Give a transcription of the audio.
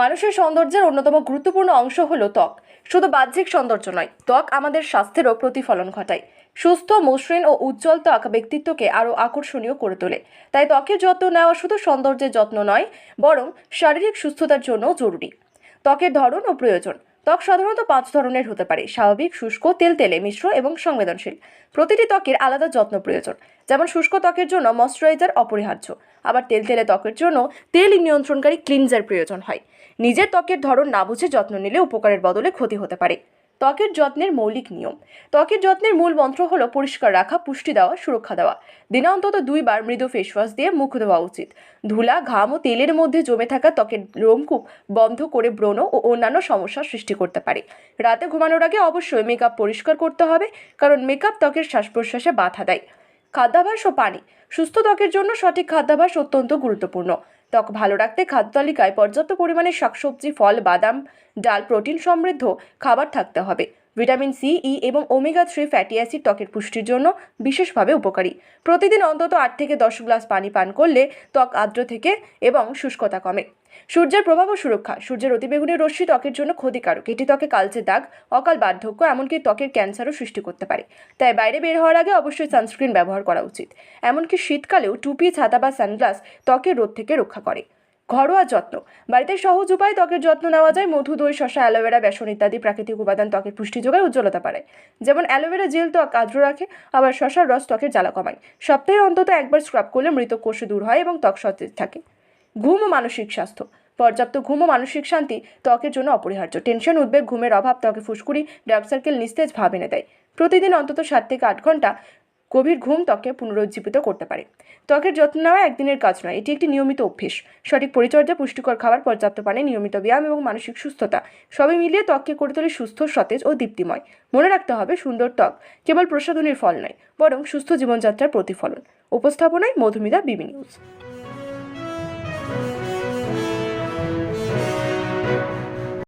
মানুষের সৌন্দর্যের অন্যতম গুরুত্বপূর্ণ অংশ হলো ত্বক। শুধু বাহ্যিক সৌন্দর্য নয়, ত্বক আমাদের স্বাস্থ্যেরও প্রতিফলন ঘটায়। সুস্থ, মসৃণ ও উজ্জ্বল ত্বক ব্যক্তিত্বকে আরও আকর্ষণীয় করে তোলে। তাই ত্বকের যত্ন নেওয়া শুধু সৌন্দর্যের যত্ন নয়, বরং শারীরিক সুস্থতার জন্যও জরুরি। ত্বকের ধরন ও প্রয়োজন। ত্বক সাধারণত পাঁচ ধরনের হতে পারে, স্বাভাবিক, শুষ্ক, তেলতেলে, মিশ্র এবং সংবেদনশীল। প্রতিটি ত্বকের আলাদা যত্ন প্রয়োজন। যেমন শুষ্ক ত্বকের জন্য ময়শ্চারাইজার অপরিহার্য। আবার তেলতেলে ত্বকের জন্য তেল নিয়ন্ত্রণকারী ক্লিনজার প্রয়োজন হয়। নিজের ত্বকের ধরন না বুঝে যত্ন নিলে উপকারের বদলে ক্ষতি হতে পারে। ত্বকের যত্নের মৌলিক নিয়ম। ত্বকের যত্নের মূল মন্ত্র হলো পরিষ্কার রাখা, পুষ্টি দেওয়া, সুরক্ষা দেওয়া। দিনে অন্তত দুইবার মৃদু ফেসওয়াশ দিয়ে মুখ ধোয়া উচিত। ধুলা, ঘাম ও তেলের মধ্যে জমে থাকা ত্বকের লোমকূপ বন্ধ করে ব্রণ ও অন্যান্য সমস্যার সৃষ্টি করতে পারে। রাতে ঘুমানোর আগে অবশ্যই মেকআপ পরিষ্কার করতে হবে, কারণ মেকআপ ত্বকের শ্বাস প্রশ্বাসে বাধা দেয়। খাদ্যাভ্যাস ও পানি। সুস্থ ত্বকের জন্য সঠিক খাদ্যাভ্যাস অত্যন্ত গুরুত্বপূর্ণ। ত্বক ভালো রাখতে খাদ্য তালিকায় পর্যাপ্ত পরিমাণে শাকসবজি, ফল, বাদাম, ডাল, প্রোটিন সমৃদ্ধ খাবার থাকতে হবে। ভিটামিন সি, ই এবং ওমেগা থ্রি ফ্যাটি অ্যাসিড ত্বকের পুষ্টির জন্য বিশেষভাবে উপকারী। প্রতিদিন অন্তত আট থেকে দশ গ্লাস পানি পান করলে ত্বক আর্দ্র থেকে এবং শুষ্কতা কমে। সূর্যের প্রভাব ও সুরক্ষা। সূর্যের অতিবেগুনি রশ্মি ত্বকের জন্য ক্ষতিকারক। এটি ত্বকে কালচে দাগ, অকাল বার্ধক্য, এমনকি ত্বকের ক্যান্সারও সৃষ্টি করতে পারে। তাই বাইরে বের হওয়ার আগে অবশ্যই সানস্ক্রিন ব্যবহার করা উচিত। এমনকি শীতকালেও টুপি, ছাতা বা সানগ্লাস ত্বকের রোদ থেকে রক্ষা করে। ঘরোয়া যত্ন। বাড়িতে সহজ উপায়ে ত্বকের যত্ন নেওয়া যায়। মধু, দই, শসা, অ্যালোভেরা, বেসন ইত্যাদি প্রাকৃতিক উপাদান ত্বকের পুষ্টি যোগায় উজ্জ্বলতা বাড়ায়। যেমন অ্যালোভেরা জেল ত্বক আর্দ্র রাখে, আবার শসার রস ত্বকের জ্বালা কমায়। সপ্তাহে অন্তত একবার স্ক্রাব করলে মৃত কোষ দূর হয় এবং ত্বক সতেজ থাকে। ঘুম ও মানসিক স্বাস্থ্য। পর্যাপ্ত ঘুম ও মানসিক শান্তি ত্বকের জন্য অপরিহার্য। টেনশন, উদ্বেগ, ঘুমের অভাব ত্বকে ফুসকুড়ি ডার্ক সার্কেল, নিস্তেজ ভাব এনে দেয়। প্রতিদিন অন্তত সাত থেকে আট ঘণ্টা গভীর ঘুম ত্বককে পুনরুজ্জীবিত করতে পারে। ত্বকের যত্ন নেওয়া একদিনের কাজ নয়, এটি একটি নিয়মিত অভ্যেস। সঠিক পরিচর্যা, পুষ্টিকর খাবার, পর্যাপ্ত পানি, নিয়মিত ব্যায়াম এবং মানসিক সুস্থতা, সবই মিলিয়ে ত্বককে করে তোলে সুস্থ, সতেজ ও দীপ্তিময়। মনে রাখতে হবে, সুন্দর ত্বক কেবল প্রসাধনীর ফল নয়, বরং সুস্থ জীবনযাত্রার প্রতিফলন। উপস্থাপনায় মধুমিতা বিবি নিউজ।